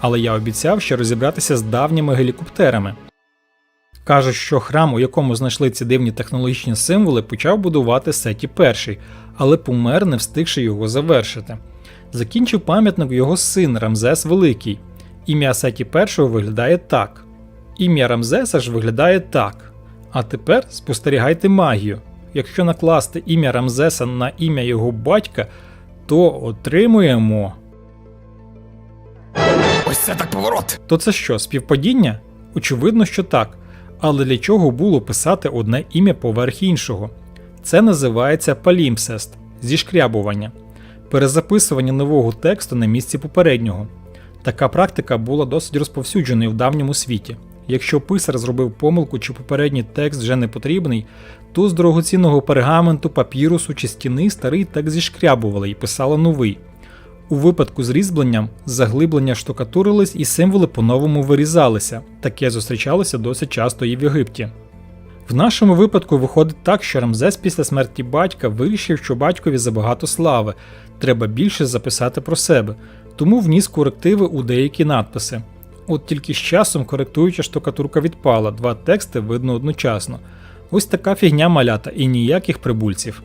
але я обіцяв ще розібратися з давніми гелікоптерами. Кажуть, що храм, у якому знайшли ці дивні технологічні символи, почав будувати Сеті І, але помер, не встигши його завершити. Закінчив пам'ятник його син Рамзес Великий. Ім'я Сеті І виглядає так. Ім'я Рамзеса ж виглядає так. А тепер спостерігайте магію. Якщо накласти ім'я Рамзеса на ім'я його батька, то отримуємо. Ось це так поворот. То це що, співпадіння? Очевидно, що так. Але для чого було писати одне ім'я поверх іншого? Це називається палімсест зішкрябування, перезаписування нового тексту на місці попереднього. Така практика була досить розповсюдженою в давньому світі. Якщо писар зробив помилку чи попередній текст вже не потрібний, то з дорогоцінного пергаменту, папірусу чи стіни старий текст зішкрябували і писали новий. У випадку з різьбленням заглиблення штукатурились і символи по-новому вирізалися. Таке зустрічалося досить часто і в Єгипті. В нашому випадку виходить так, що Рамзес після смерті батька вирішив, що батькові забагато слави, треба більше записати про себе, тому вніс корективи у деякі надписи. От тільки з часом коректуюча штукатурка відпала, два тексти видно одночасно. Ось така фігня малята і ніяких прибульців.